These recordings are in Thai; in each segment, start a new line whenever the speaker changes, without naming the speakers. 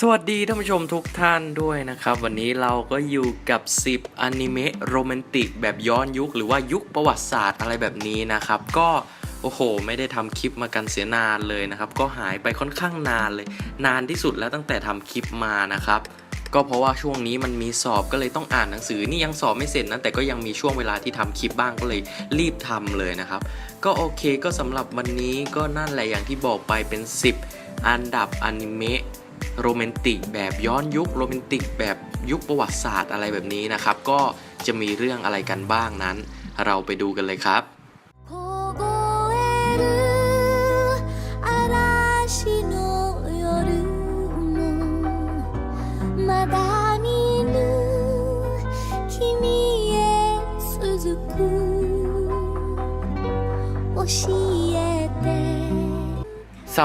สวัสดีท่านผู้ชมทุกท่านด้วยนะครับ วันนี้เราก็อยู่กับ 10อนิเมะโรแมนติกแบบย้อนยุค หรือว่ายุคประวัติศาสตร์อะไรแบบนี้นะครับ ก็โอ้โห ไม่ได้ทำคลิปมากันเสียนานเลยนะครับ ก็หายไปค่อนข้างนานเลย นานที่สุดแล้วตั้งแต่ทำคลิปมานะครับ ก็เพราะว่าช่วงนี้มันมีสอบก็เลยต้องอ่านหนังสือนี่ยังสอบไม่เสร็จนะแต่ก็ยังมีช่วงเวลาที่ทำคลิปบ้างก็เลยรีบทำเลยนะครับ ก็โอเคก็สำหรับวันนี้ก็นั่นแหละอย่างที่บอกไปเป็น 10 อันดับอนิเมะ โรแมนติกแบบย้อนยุคโรแมนติกแบบยุคประวัติศาสตร์อะไรแบบนี้นะครับ ก็จะมีเรื่องอะไรกันบ้างนั้น เราไปดูกันเลยครับ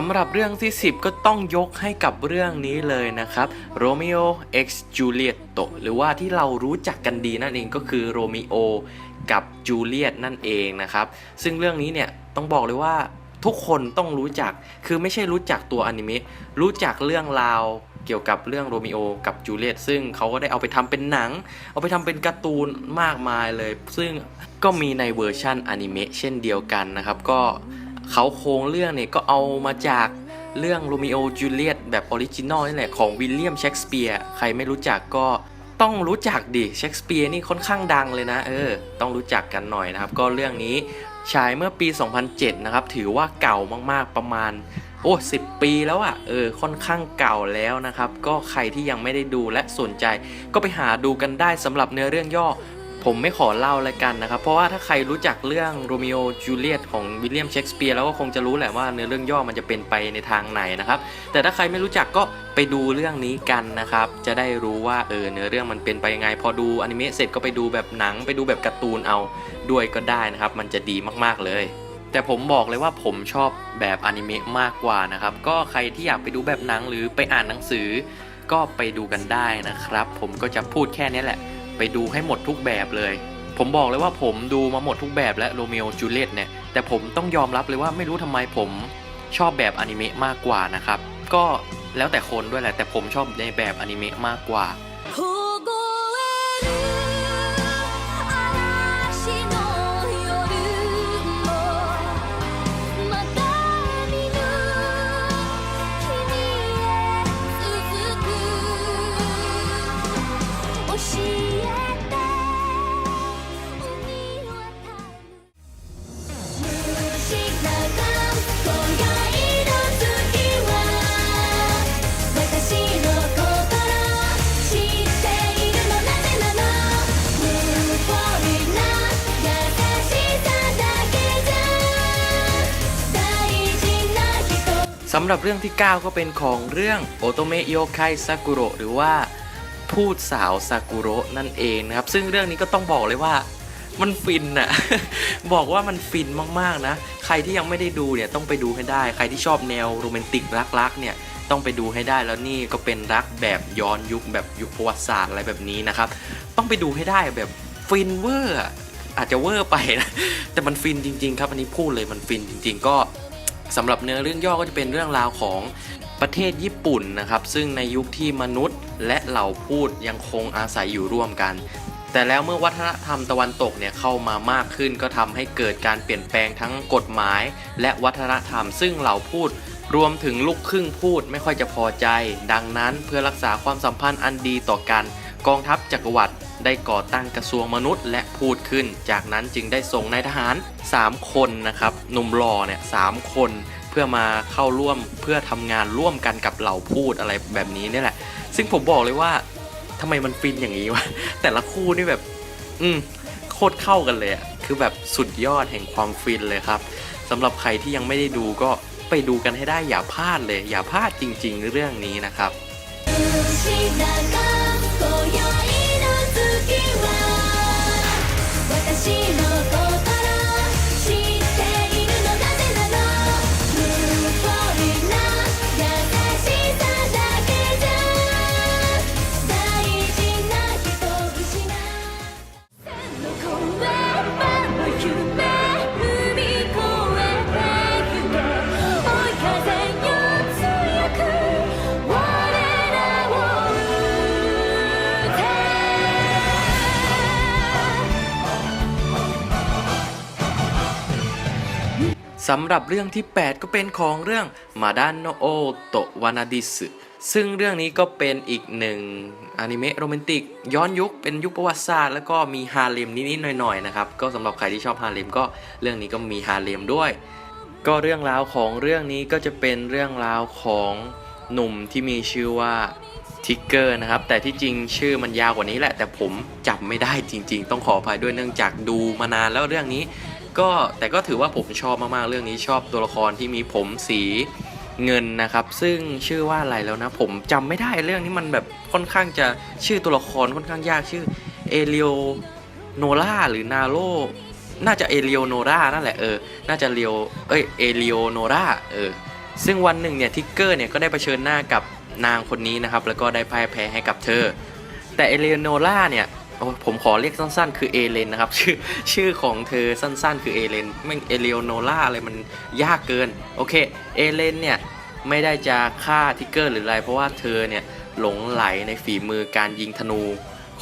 ำหรับเรื่องที่ 10 ก็ต้องยกให้กับเรื่องนี้เลยนะครับ Romeo x Juliet หรือว่าที่เรารู้จักกันดีนั่นเองก็คือโรมิโอกับจูเลียตนั่นเองนะครับ ซึ่งเรื่องนี้เนี่ยต้องบอกเลยว่าทุกคนต้องรู้จัก คือไม่ใช่รู้จักตัวอนิเมะ รู้จักเรื่องราวเกี่ยวกับเรื่องโรมิโอกับจูเลียต ซึ่งเขาก็ได้เอาไปทำเป็นหนัง เอาไปทำเป็นการ์ตูนมากมายเลย ซึ่งก็มีในเวอร์ชั่นอนิเมะเช่นเดียวกันนะครับ ก็ เขาโครงเรื่องเนี่ยก็เอามาจากเรื่องโรมิโอจูเลียตแบบออริจินอลนี่แหละของวิลเลียมเชกสเปียร์ใครไม่รู้จักก็ต้องรู้จักดิเชกสเปียร์นี่ค่อนข้างดังเลยนะเออต้องรู้จักกันหน่อยนะครับ ก็เรื่องนี้ฉายเมื่อปี 2007 นะครับ ถือว่าเก่ามากๆประมาณโอ้สิปีแล้วอะ่ะเออค่อนข้างเก่าแล้วนะครับ ก็ใครที่ยังไม่ได้ดูและสนใจ ก็ไปหาดูกันได้สำหรับเนื้อเรื่องย่อ ผมไม่ขอเล่าล้วกันนะครับ เพราะว่าถ้าใครรู้จักเรื่องโรมิโอจูเลียตของวิลเลียมเชกสเปียร์แล้วก็คงจะรู้แหละว่าเนื้อเรื่องย่อมันจะเป็นไปในทางไหนนะครับ แต่ถ้าใครไม่รู้จักก็ไปดูเรื่องนี้กันนะครับ จะได้รู้ว่าเออเนื้อเรื่องมันเป็นไปยังไง พอดูอนิเมะเสร็จก็ไปดูแบบหนังไปดูแบบการ์ตูนเอาด้วยก็ได้นะครับ มันจะดีมากๆเลยแต่ผมบอกเลยว่าผมชอบแบบอนิเมะมากกว่านะครับ ก็ใครที่อยากไปดูแบบหนังหรือไปอ่านหนังสือ ก็ไปดูกันได้นะครับ ผมก็จะพูดแค่นี้แหละ ไปดูให้หมดทุกแบบเลย ผมบอกเลยว่าผมดูมาหมดทุกแบบและโรมิโอจูเลียตเนี่ย แต่ผมต้องยอมรับเลยว่าไม่รู้ทำไมผมชอบแบบอนิเมะมากกว่านะครับ ก็แล้วแต่คนด้วยแหละ แต่ผมชอบในแบบอนิเมะมากกว่าำหรับเรื่องที่ 9 ก็เป็นของเรื่องโอโตเมโยไคซากุโรหรือว่าพูดสาวซากุโระนั่นเองนะครับ ซึ่งเรื่องนี้ก็ต้องบอกเลยว่ามันฟินอะบอกว่ามันฟินมากๆนะ ใครที่ยังไม่ได้ดูเนี่ยต้องไปดูให้ได้ ใครที่ชอบแนวโรแมนติกรักๆเนี่ยต้องไปดูให้ได้แล้วนี่ก็เป็นรักแบบย้อนยุคแบบยุคประวัติศาสตร์อะไรแบบนี้นะครับ ต้องไปดูให้ได้แบบฟินเวอร์ออาจจะเวอร์ไปนะแต่มันฟินจริง ๆ ครับอันนี้พูดเลยมันฟินจริง ๆ ก็ สำหรับเนื้อเรื่องย่อก็จะเป็นเรื่องราวของประเทศญี่ปุ่นนะครับ ซึ่งในยุคที่มนุษย์และเหล่าพูดยังคงอาศัยอยู่ร่วมกัน แต่แล้วเมื่อวัฒนธรรมตะวันตกเนี่ยเข้ามามากขึ้น ก็ทำให้เกิดการเปลี่ยนแปลงทั้งกฎหมาย และวัฒนธรรม ซึ่งเหล่าพูดรวมถึงลูกครึ่งพูดไม่ค่อยจะพอใจ ดังนั้นเพื่อรักษาความสัมพันธ์อันดีต่อกัน กองทัพจักรวรรดิ ได้ก่อตั้งกระทรวงมนุษย์ และพูดขึ้น จากนั้นจึงได้ส่งนายทหาร 3 คนนะครับหนุ่มหล่อเนี่ยสามคนเพื่อมาเข้าร่วมเพื่อทำงานร่วมกันกับเหล่าพูดอะไรแบบนี้นี่แหละ ซึ่งผมบอกเลยว่าทำไมมันฟินอย่างนี้วะแต่ละคู่นี่แบบ อืมโคตรเข้ากันเลยอะคือแบบสุดยอดแห่งความฟินเลยครับสำหรับใครที่ยังไม่ได้ดูก็ไปดูกันให้ได้อย่าพลาดเลย อย่าพลาดจริง ๆ เรื่องนี้นะครับ สำหรับเรื่องที่ 8 ก็เป็นของเรื่องมาดานโนโอโตวานาดิสซึ่งเรื่องนี้ก็เป็นอีกหนึ่งอนิเมะโรแมนติก ย้อนยุคเป็นยุคประวัติศาสตร์แล้วก็มีฮาเลมนิดๆหน่อยๆนะครับ ก็สำหรับใครที่ชอบฮาเลมก็เรื่องนี้ก็มีฮาเลมด้วย ก็เรื่องราวของเรื่องนี้ก็จะเป็นเรื่องราวของหนุ่มที่มีชื่อว่าทิกเกอร์นะครับ แต่ที่จริงชื่อมันยาวกว่านี้แหละ แต่ผมจำไม่ได้จริง ๆ ต้องขออภัยด้วยเนื่องจากดูมานานแล้วเรื่องนี้ ก็แต่ก็ถือว่าผมชอบมากๆเรื่องนี้ชอบตัวละครที่มีผมสีเงินนะครับ ซึ่งชื่อว่าอะไรแล้วนะ ผมจำไม่ได้เรื่องนี้มันแบบค่อนข้างจะชื่อตัวละครค่อนข้างยากชื่อเอเลียโนล่าหรือนาโรน่าจะเอเลียโนรานั่นแหละเออ น่าจะเลียวเอ้ยเอเลียโนราเออ ซึ่งวันหนึ่งเนี่ยทิกเกอร์เนี่ยก็ได้เผชิญหน้ากับนางคนนี้นะครับ แล้วก็ได้พ่ายแพ้ให้กับเธอ แต่เอเลโนล่าเนี่ย โอ้ผมขอเรียกสั้น ๆ คือเอเลนนะครับชื่อชื่อของเธอสั้น ๆ คือเอเลนไม่เอเลโนล่าอะไรมันยากเกิน โอเคเอเลนเนี่ยไม่ได้จะฆ่าทิกเกอร์หรืออะไร เพราะว่าเธอเนี่ยหลงไหลในฝีมือการยิงธนู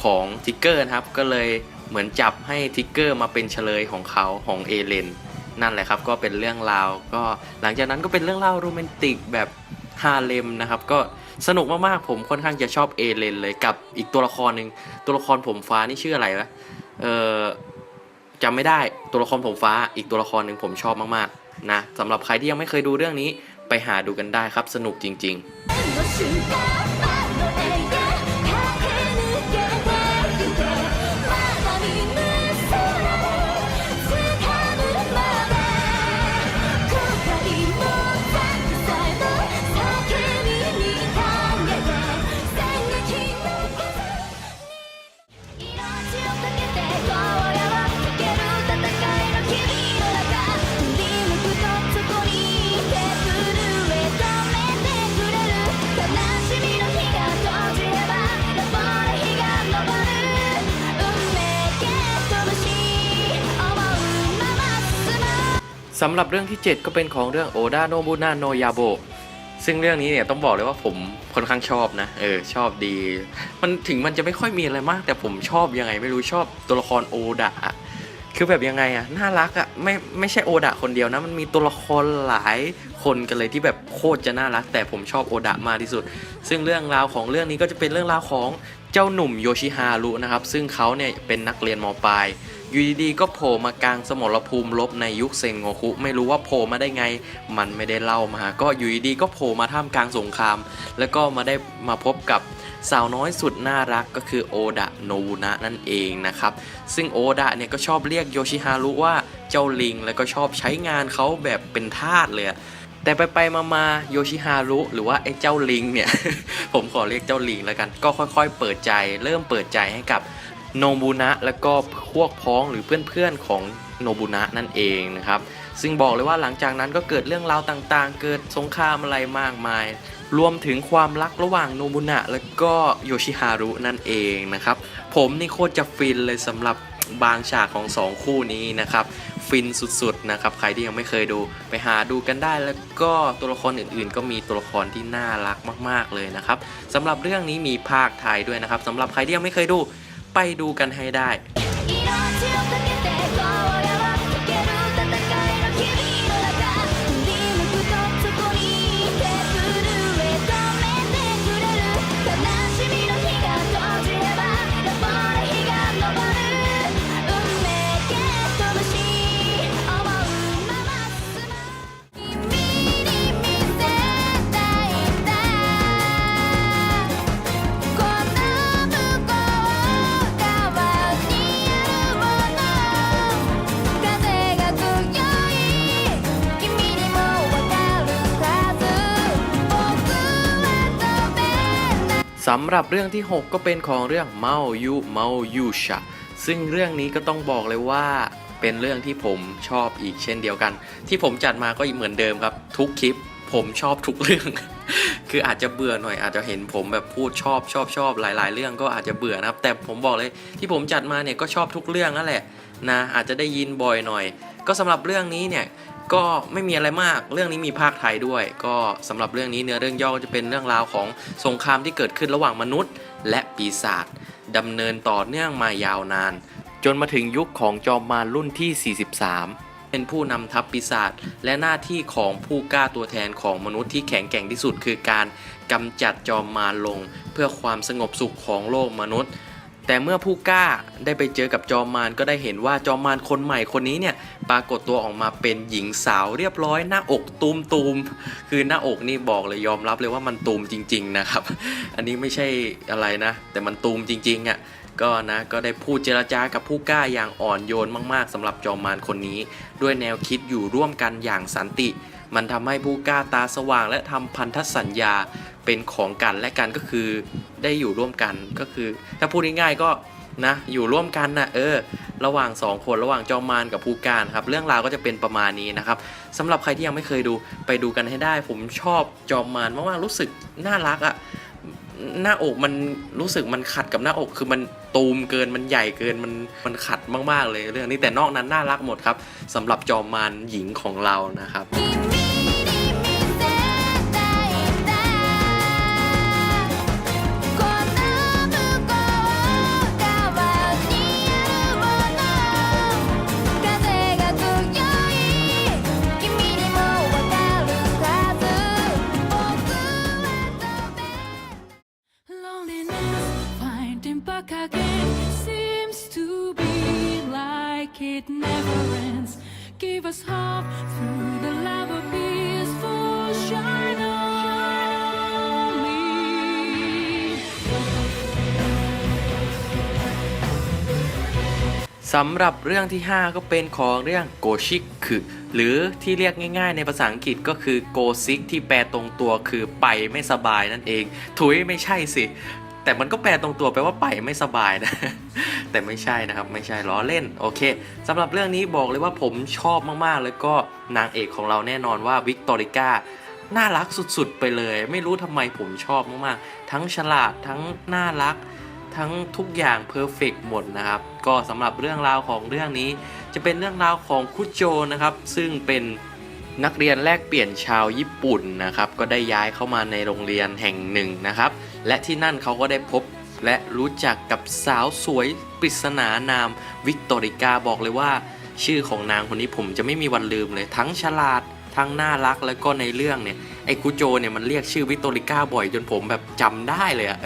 ของทิกเกอร์นะครับ ก็เลยเหมือนจับให้ทิกเกอร์มาเป็นเฉลยของเขาของเอเลนนั่นแหละครับก็เป็นเรื่องราว ก็หลังจากนั้นก็เป็นเรื่องราวโรแมนติกแบบ ฮาเลมนะครับก็สนุกมากๆผมค่อนข้างจะชอบเอเลนเลยกับอีกตัวละครหนึ่งตัวละครผมฟ้านี่ชื่ออะไรวะเออจำไม่ได้ตัวละครผมฟ้าอีกตัวละครหนึ่งผมชอบมากๆนะสำหรับใครที่ยังไม่เคยดูเรื่องนี้ไปหาดูกันได้ครับสนุกจริง ๆ สำหรับเรื่องที่ 7 ก็เป็นของเรื่องโอดาโนบุนาโนยาโบซึ่งเรื่องนี้เนี่ยต้องบอกเลยว่าผมค่อนข้างชอบนะเออชอบดี มันถึงมันจะไม่ค่อยมีอะไรมาก แต่ผมชอบยังไงไม่รู้ชอบตัวละครโอดะคือแบบยังไงอะน่ารักอะไม่ไม่ใช่โอดะคนเดียวนะมันมีตัวละครหลายคนกันเลยที่แบบโคตรจะน่ารัก แต่ผมชอบโอดะมากที่สุด ซึ่งเรื่องราวของเรื่องนี้ก็จะเป็นเรื่องราวของเจ้าหนุ่มโยชิฮารุนะครับซึ่งเขาเนี่ยเป็นนักเรียนมปลาย อยู่ดีๆก็โผล่มากลางสมรภูมิรบในยุคเซนโงคุไม่รู้ว่าโผล่มาได้ไง มันไม่ได้เล่ามา ก็อยู่ดีๆก็โผล่มาท่ามกลางสงคราม แล้วก็มาได้มาพบกับสาวน้อยสุดน่ารักก็คือโอดะโนบุนะนั่นเองนะครับ ซึ่งโอดะเนี่ยก็ชอบเรียกโยชิฮารุว่าเจ้าลิง แล้วก็ชอบใช้งานเขาแบบเป็นทาสเลยแต่ไปไปๆมาๆโยชิฮารุหรือว่าไอ้เจ้าลิงเนี่ย ผมขอเรียกเจ้าลิงแล้วกัน ก็ค่อยๆ เปิดใจ เริ่มเปิดใจให้กับ โนบุนะแล้วก็พวกพ้องหรือเพื่อนๆของโนบุนะนั่นเองนะครับซึ่งบอกเลยว่าหลังจากนั้นก็เกิดเรื่องราวต่างๆ เกิดสงครามอะไรมากมาย รวมถึงความรักระหว่างโนบุนะแล้วก็โยชิฮารุนั่นเองนะครับผมนี่โคตรจะฟินเลยสำหรับบางฉากของสองคู่นี้นะครับฟินสุดๆนะครับใครที่ยังไม่เคยดูไปหาดูกันได้แล้วก็ตัวละครอื่นๆ ก็มีตัวละครที่น่ารักมาก ๆเลยนะครับสำหรับเรื่องนี้มีภาคไทยด้วยนะครับสำหรับใครที่ยังไม่เคยดู ไปดูกันให้ได้ สำหรับเรื่องที่ 6 ก็เป็นของเรื่องเมายุเมายุชะซึ่งเรื่องนี้ก็ต้องบอกเลยว่าเป็นเรื่องที่ผมชอบอีกเช่นเดียวกัน ที่ผมจัดมาก็เหมือนเดิมครับ ทุกคลิปผมชอบทุกเรื่อง คืออาจจะเบื่อหน่อยอาจจะเห็นผมแบบพูดชอบชอบชอบหลาย ๆ เรื่องก็อาจจะเบื่อนะครับ แต่ผมบอกเลยที่ผมจัดมาเนี่ยก็ชอบทุกเรื่องนั่นแหละนะอาจจะได้ยินบ่อยหน่อย ก็สำหรับเรื่องนี้เนี่ย ก็ไม่มีอะไรมาก เรื่องนี้มีภาคไทยด้วย ก็สำหรับเรื่องนี้เนื้อเรื่องย่อจะเป็นเรื่องราวของสงครามที่เกิดขึ้นระหว่างมนุษย์ และปีศาจดำเนินต่อเนื่องมายาวนาน จนมาถึงยุคของจอมมารรุ่นที่ 43 เป็นผู้นำทัพปีศาจและหน้าที่ของผู้กล้าตัวแทนของมนุษย์ที่แข็งแกร่งที่สุด คือการกำจัดจอมมารลง เพื่อความสงบสุขของโลกมนุษย์ แต่เมื่อผู้กล้าได้ไปเจอกับจอมมารก็ได้เห็นว่าจอมมารคนใหม่คนนี้เนี่ยปรากฏตัวออกมาเป็นหญิงสาวเรียบร้อยหน้าอกตูมตูมคือหน้าอกนี่บอกเลยยอมรับเลยว่ามันตูมจริง ๆนะครับ อันนี้ไม่ใช่อะไรนะ แต่มันตูมจริงๆอะ่ะก็นะก็ได้พูดเจรจากับผู้กล้าอย่างอ่อนโยนมาก ๆสำหรับจอมมารคนนี้ ด้วยแนวคิดอยู่ร่วมกันอย่างสันติ มันทำให้ผู้กล้าตาสว่าง และทำพันธสัญญาเป็นของกันและกันก็คือได้อยู่ร่วมกันก็คือ ถ้าพูดง่ายๆก็นะอยู่ร่วมกันนะเออ ระหว่างสองคนระหว่างจอมมารกับผู้กานะครับ เรื่องราวก็จะเป็นประมาณนี้นะครับสำหรับใครที่ยังไม่เคยดูไปดูกันให้ได้ ผมชอบจอมมารมากๆรู้สึกน่ารักอะ่ะหน้าอกมันรู้สึกมันขัดกับหน้าอกคือมันตูมเกินมันใหญ่เกินมันมันขัดมากๆเลยเรื่องนี้แต่นอกนั้นน่ารักหมดครับสำหรับจอมมารหญิงของเรานะครับ
like it never ends. Give us hope through the love of peaceful shine on me.
สำหรับเรื่องที่ 5 ก็เป็นของเรื่องโกชิคือหรือที่เรียกง่ายๆ ในภาษาอังกฤษก็คือโกซิกที่แปลตรงตัวคือไปไม่สบายนั่นเอง ถุยไม่ใช่สิ แต่มันก็แปลตรงตัวแปว่าไปไม่สบายนะ แต่ไม่ใช่นะครับ ไม่ใช่ล้อเล่น โอเคสำหรับเรื่องนี้บอกเลยว่าผมชอบมากๆ แล้วก็นางเอกของเราแน่นอนว่าวิกตอริก้าน่ารักสุดๆ ไปเลย ไม่รู้ทำไมผมชอบมากๆ ทั้งฉลาดทั้งน่ารัก ทั้งทุกอย่างเพอร์เฟกหมดนะครับ ก็สำหรับเรื่องราวของเรื่องนี้ จะเป็นเรื่องราวของคุโจนะครับ ซึ่งเป็นนักเรียนแลกเปลี่ยนชาวญี่ปุ่นนะครับ ก็ได้ย้ายเข้ามาในโรงเรียนแห่งหนึ่งนะครับ และที่นั่นเขาก็ได้พบและรู้จักกับสาวสวยปริศนานามวิกตอริกาบอกเลยว่า ชื่อของนางคนนี้ผมจะไม่มีวันลืมเลย ทั้งฉลาดทั้งน่ารักแล้วก็ในเรื่องเนี่ยไอ้คุโจเนี่ยมันเรียกชื่อวิกตอริก้าบ่อยจนผมแบบจำได้เลยอะ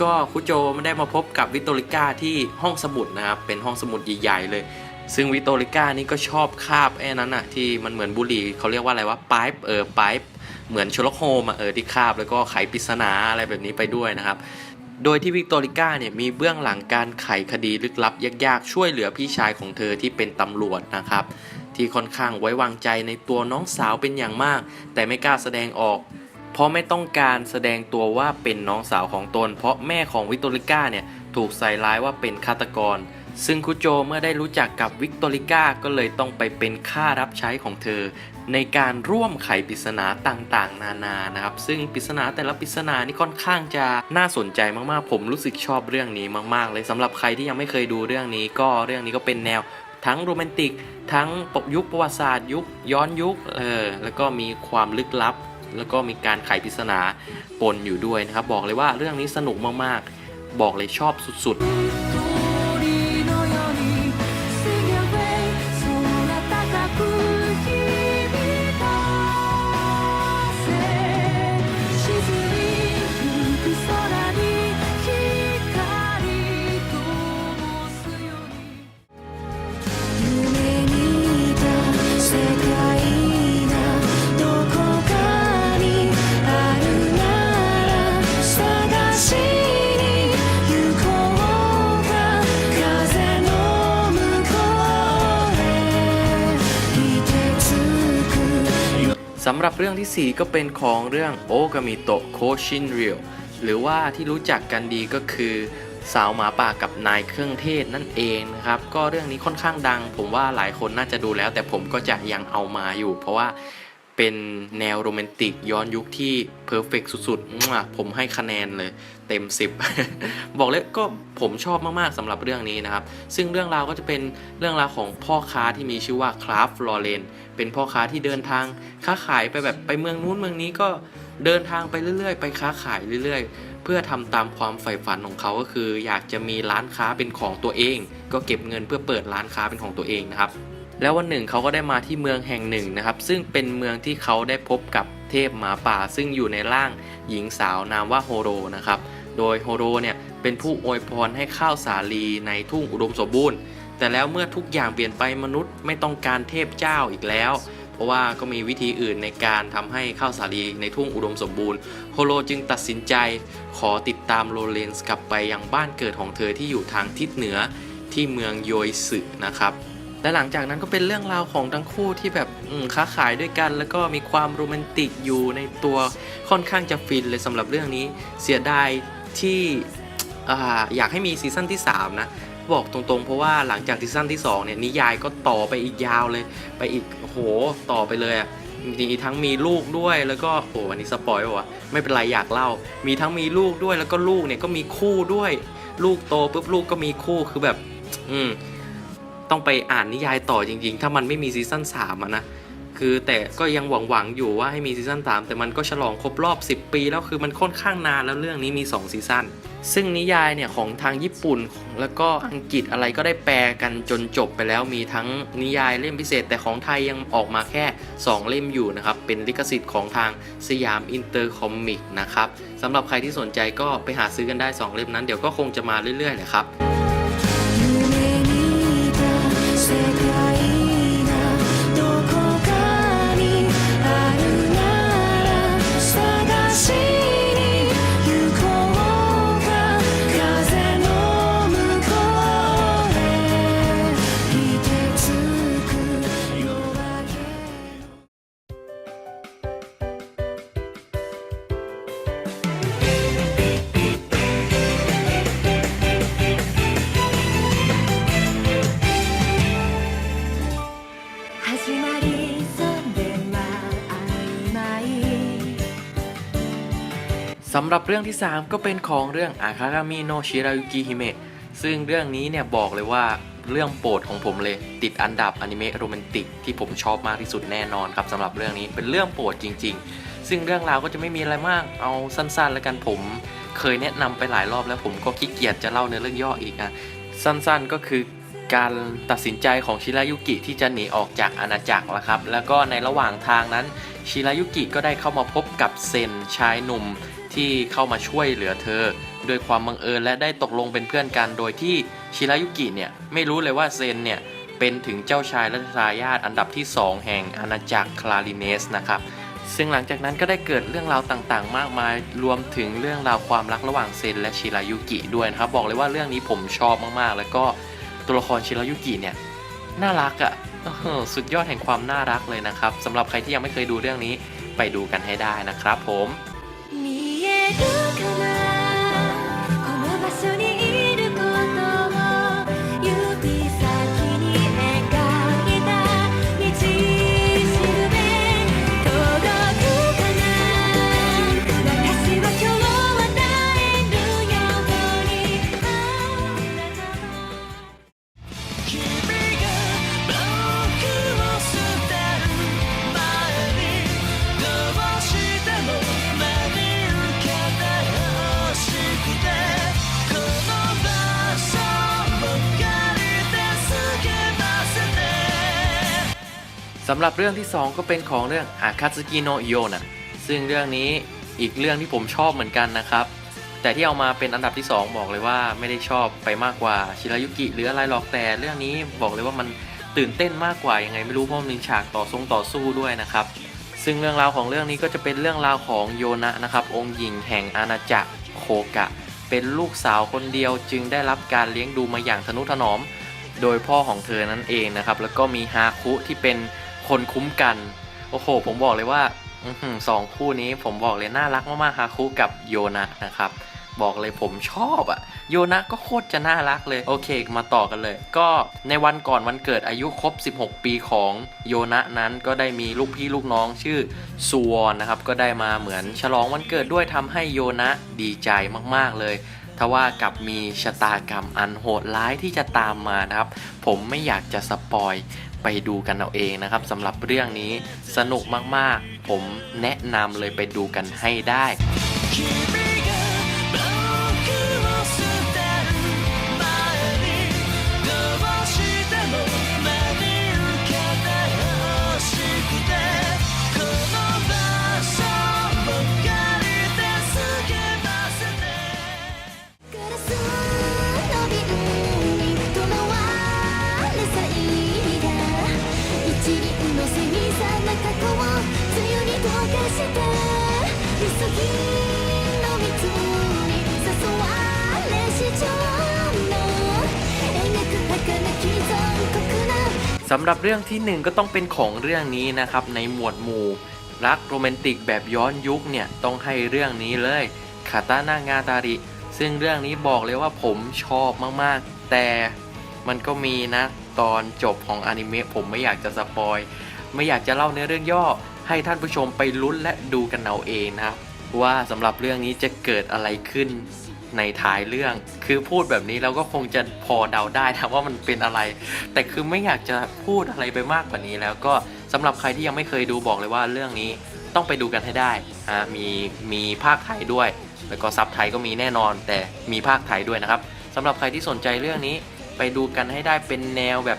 ก็คุโจไม่ได้มาพบกับวิกตอริก้าที่ห้องสมุดนะครับเป็นห้องสมุดใหญ่ๆเลย ซึ่งวิกตอริก้านี่ก็ชอบคาบไอ้นั้นอะที่มันเหมือนบุหรี่เขาเรียกว่าอะไรวะปายเออปาย เหมือนชลโฮมเออที่คาบแล้วก็ไขปริศนาอะไรแบบนี้ไปด้วยนะครับ โดยที่วิกตอริก้าเนี่ยมีเบื้องหลังการไขคดีลึกลับยากๆ ช่วยเหลือพี่ชายของเธอที่เป็นตำรวจนะครับ ที่ค่อนข้างไว้วางใจในตัวน้องสาวเป็นอย่างมาก แต่ไม่กล้าแสดงออก เพราะไม่ต้องการแสดงตัวว่าเป็นน้องสาวของตน เพราะแม่ของวิกตอริก้าเนี่ยถูกใส่ร้ายว่าเป็นฆาตกร ซึ่งคุโจเมื่อได้รู้จักกับวิกตอริก้าก็เลยต้องไปเป็นข้ารับใช้ของเธอ ในการร่วมไขปริศนาต่างๆ นานานะครับ ซึ่งปริศนาแต่ละปริศนานี่ค่อนข้างจะน่าสนใจมากๆ ผมรู้สึกชอบเรื่องนี้มากๆ เลยสำหรับใครที่ยังไม่เคยดูเรื่องนี้ ก็เรื่องนี้ก็เป็นแนวทั้งโรแมนติก ทั้งปกยุคประวัติศาสตร์ยุคย้อนยุคเออแล้วก็มีความลึกลับ แล้วก็มีการไขปริศนาปนอยู่ด้วยนะครับ บอกเลยว่าเรื่องนี้สนุกมากๆ บอกเลยชอบสุดๆำหรับเรื่องทีสี่ 4 ก็เป็นของเรื่องโอกามิโตะโคชินเรียวหรือว่าที่รู้จักกันดีก็คือสาวหมาป่ากับนายเครื่องเทศนั่นเองนะครับ ก็เรื่องนี้ค่อนข้างดัง ผมว่าหลายคนน่าจะดูแล้ว แต่ผมก็จะยังเอามาอยู่ เพราะว่าเป็นแนวโรแมนติกย้อนยุคที่เพอร์เฟกสุดๆ ผมให้คะแนนเลย เต็ม 10 บอกเลยก็ผมชอบมากๆสำหรับเรื่องนี้นะครับ ซึ่งเรื่องราวก็จะเป็นเรื่องราวของพ่อค้าที่มีชื่อว่าคราฟลอเรนเป็นพ่อค้าที่เดินทางค้าขายไปแบบไปเมืองนู้นเมืองนี้ก็เดินทางไปเรื่อยๆ ไปค้าขายเรื่อยๆ เพื่อทำตามความใฝ่ฝันของเขาก็คือ อยากจะมีร้านค้าเป็นของตัวเอง ก็เก็บเงินเพื่อเปิดร้านค้าเป็นของตัวเองนะครับ แล้ววันหนึ่งเขาก็ได้มาที่เมืองแห่งหนึ่งนะครับ ซึ่งเป็นเมืองที่เขาได้พบกับ เทพหมาป่าซึ่งอยู่ในร่างหญิงสาวนามว่าโฮโรนะครับ โดยโฮโรเนี่ยเป็นผู้อวยพรให้ข้าวสาลีในทุ่งอุดมสมบูรณ์ แต่แล้วเมื่อทุกอย่างเปลี่ยนไปมนุษย์ไม่ต้องการเทพเจ้าอีกแล้ว เพราะว่าก็มีวิธีอื่นในการทำให้ข้าวสาลีในทุ่งอุดมสมบูรณ์ โฮโลจึงตัดสินใจขอติดตามโรเลนส์กลับไปยังบ้านเกิดของเธอที่อยู่ทางทิศเหนือที่เมืองโยยสึนะครับ และหลังจากนั้นก็เป็นเรื่องราวของทั้งคู่ที่แบบค้าขายด้วยกัน แล้วก็มีความโรแมนติกอยู่ในตัวค่อนข้างจะฟินเลยสำหรับเรื่องนี้ เสียดายที่ออยากให้มีซีซั่นที่ 3 นะ บอกตรงๆ เพราะว่าหลังจากซีซั่นที่ 2 เนี่ย นิยายก็ต่อไปอีกยาวเลย ไปอีกโหต่อไปเลยอะมีทั้งมีลูกด้วยแล้วก็โอ้วันนี้สปอยวะไม่เป็นไรอยากเล่า มีทั้งมีลูกด้วยแล้วก็ลูกเนี่ยก็มีคู่ด้วย ลูกโตปุ๊บลูกก็มีคู่คือแบบ อืม ต้องไปอ่านนิยายต่อจริง ๆ ถ้ามันไม่มีซีซั่น3อะนะคือแต่ก็ยังหวังๆอยู่ว่าให้มีซีซั่น3แต่มันก็ฉลองครบรอบ 10 ปีแล้วคือมันค่อนข้างนานแล้วเรื่องนี้มี 2 ซีซั่นซึ่งนิยายเนี่ยของทางญี่ปุ่นแล้วก็อังกฤษอะไรก็ได้แปลกันจนจบไปแล้วมีทั้งนิยายเล่มพิเศษ แต่ของไทยยังออกมาแค่ 2 เล่มอยู่นะครับ เป็นลิขสิทธิ์ของทางสยามอินเตอร์คอมิกนะครับสำหรับใครที่สนใจก็ไปหาซื้อกันได้ 2 เล่มนั้นเดี๋ยวก็คงจะมาเรื่อยๆแหละครับ หรับเรื่องที่ 3 ก็เป็นของเรื่องอาคากามิโนชิรายุกิฮิเมะซึ่งเรื่องนี้เนี่ยบอกเลยว่าเรื่องโปรดของผมเลย ติดอันดับอนิเมะโรแมนติกที่ผมชอบมากที่สุดแน่นอนครับสำหรับเรื่องนี้เป็นเรื่องโปรดจริง ๆ ซึ่งเรื่องราวก็จะไม่มีอะไรมากเอาสั้นๆ แล้วกันผมเคยแนะนำไปหลายรอบแล้วผมก็ขี้เกียจจะเล่าในเรื่องย่ออีกนะสั้นๆก็คือการตัดสินใจของชิรายุกิที่จะหนีออกจากอาณาจักรแล้วครับ แล้วก็ในระหว่างทางนั้น ชิรายุกิก็ได้เข้ามาพบกับเซนชายหนุ่ม ที่เข้ามาช่วยเหลือเธอ โดยความบังเอิญและได้ตกลงเป็นเพื่อนกัน โดยที่ชิรายุกิเนี่ยไม่รู้เลยว่าเซนเนี่ยเป็นถึงเจ้าชายและทายาทอันดับที่ 2 แห่งอาณาจักรคลาริเนสนะครับซึ่งหลังจากนั้นก็ได้เกิดเรื่องราวต่างๆ มากมาย รวมถึงเรื่องราวความรักระหว่างเซนและชิรายุกิด้วยนะครับ บอกเลยว่าเรื่องนี้ผมชอบมากๆ แล้วก็ตัวละครชิรายุกิเนี่ยน่ารักอะ่ะสุดยอดแห่งความน่ารักเลยนะครับสำหรับใครที่ยังไม่เคยดูเรื่องนี้ไปดูกันให้ได้นะครับผม
るかなこの場所に
สำหรับเรื่องที่ 2 ก็เป็นของเรื่องอาคา u กิโนโยนะซึ่งเรื่องนี้อีกเรื่องที่ผมชอบเหมือนกันนะครับ แต่ที่เอามาเป็นอันดับที่ 2 บอกเลยว่าไม่ได้ชอบไปมากกว่าชิรายุกิหรืออะไรหรอกแต่เรื่องนี้บอกเลยว่ามันตื่นเต้นมากกว่ายังไงไม่รู้เพราะมันฉากต่อทรงต่อสู้ด้วยนะครับ ซึ่งเรื่องราวของเรื่องนี้ก็จะเป็นเรื่องราวของโยนะนะครับ องค์หญิงแห่งอาณาจักรโคกะ เป็นลูกสาวคนเดียวจึงได้รับการเลี้ยงดูมาอย่างทนุถนอม โดยพ่อของเธอนั่นเองนะครับแล้วก็มีฮาคุที่เป็น คนคุ้มกัน โอ้โห ผมบอกเลยว่าสองคู่นี้ผมบอกเลยน่ารักมากๆฮาคุกับโยนะนะครับบอกเลยผมชอบอะโยนะก็โคตรจะน่ารักเลย โอเค มาต่อกันเลย ก็ในวันก่อนวันเกิดอายุครบ 16 ปีของโยนะนั้นก็ได้มีลูกพี่ลูกน้องชื่อซูวอนนะครับ ก็ได้มาเหมือนฉลองวันเกิดด้วยทำให้โยนะดีใจมากๆเลยทว่ากับมีชะตากรรมอันโหดร้ายที่จะตามมานะครับ ผมไม่อยากจะสปอย ไปดูกันเอาเองนะครับสำหรับเรื่องนี้สนุกมากๆ ผมแนะนำเลยไปดูกันให้ได้ สำหรับเรื่องที่หนึ่งก็ต้องเป็นของเรื่องนี้นะครับ ในหมวดหมู่ รักโรแมนติกแบบย้อนยุคเนี่ย ต้องให้เรื่องนี้เลยคาตานางาตาริ ซึ่งเรื่องนี้บอกเลยว่าผมชอบมากๆ แต่มันก็มีนะ ตอนจบของอนิเมะผมไม่อยากจะสปอย ไม่อยากจะเล่าเนื้อเรื่องย่อ ให้ท่านผู้ชมไปลุ้นและดูกันเอาเองนะครับว่าสำหรับเรื่องนี้จะเกิดอะไรขึ้นในท้ายเรื่อง คือพูดแบบนี้เราก็คงจะพอเดาได้นะว่ามันเป็นอะไร แต่คือไม่อยากจะพูดอะไรไปมากกว่านี้แล้วก็สำหรับใครที่ยังไม่เคยดูบอกเลยว่าเรื่องนี้ต้องไปดูกันให้ได้ฮะมีมีภาคไทยด้วย แล้วก็ซับไทยก็มีแน่นอน แต่มีภาคไทยด้วยนะครับสำหรับใครที่สนใจเรื่องนี้ไปดูกันให้ได้เป็นแนวแบบ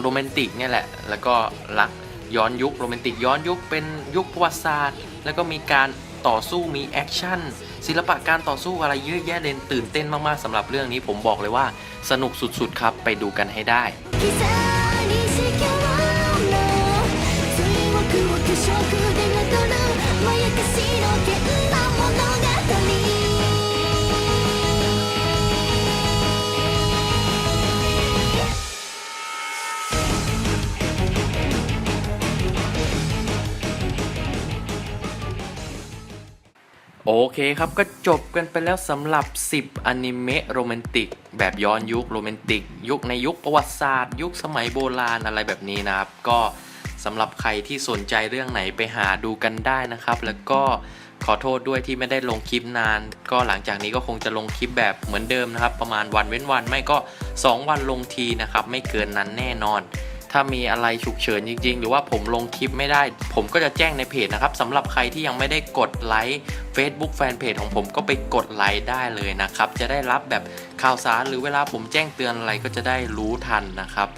โรแมนติกเนี่ยแหละ แล้วก็รัก ย้อนยุคโรแมนติกย้อนยุคเป็นยุคประวัติศาสตร์ แล้วก็มีการต่อสู้มีแอคชั่นศิลปะการต่อสู้อะไรเยอะแยะเลยตื่นเต้นมากๆสำหรับเรื่องนี้ผมบอกเลยว่าสนุกสุดๆครับไปดูกันให้ได้
刻にしきょうの水墨を巨色でま
โอเคครับก็จบกันไปแล้วสำหรับ 10อนิเมะโรแมนติก แบบย้อนยุคโรแมนติก ยุคในยุคประวัติศาสตร์ ยุคสมัยโบราณอะไรแบบนี้นะครับ ก็สำหรับใครที่สนใจเรื่องไหนไปหาดูกันได้นะครับ แล้วก็ขอโทษด้วยที่ไม่ได้ลงคลิปนาน ก็หลังจากนี้ก็คงจะลงคลิปแบบเหมือนเดิมนะครับ ประมาณวันเว้นวันไม่ก็ 2 วันลงทีนะครับ ไม่เกินนั้นแน่นอน ถ้ามีอะไรฉุกเฉินจริง ๆ หรือว่าผมลงคลิปไม่ได้ ผมก็จะแจ้งในเพจนะครับสำหรับใครที่ยังไม่ได้กดไลค์ Facebook แฟนเพจของผมก็ไปกดไลค์ได้เลยนะครับ จะได้รับแบบข่าวสารหรือเวลาผมแจ้งเตือนอะไรก็จะได้รู้ทันนะครับ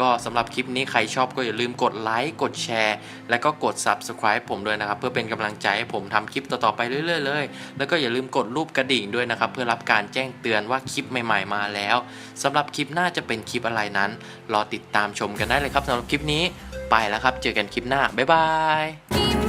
ก็สำหรับคลิปนี้ใครชอบก็อย่าลืมกดไลค์กดแชร์ และก็กด Subscribe ผมด้วยนะครับ เพื่อเป็นกำลังใจให้ผมทำคลิปต่อๆไปเรื่อยๆเลย แล้วก็อย่าลืมกดรูปกระดิ่งด้วยนะครับ เพื่อรับการแจ้งเตือนว่าคลิปใหม่ๆมาแล้วสำหรับคลิปหน้าจะเป็นคลิปอะไรนั้น รอติดตามชมกันได้เลยครับสำหรับคลิปนี้ไปแล้วครับ เจอกันคลิปหน้าบ๊ายบาย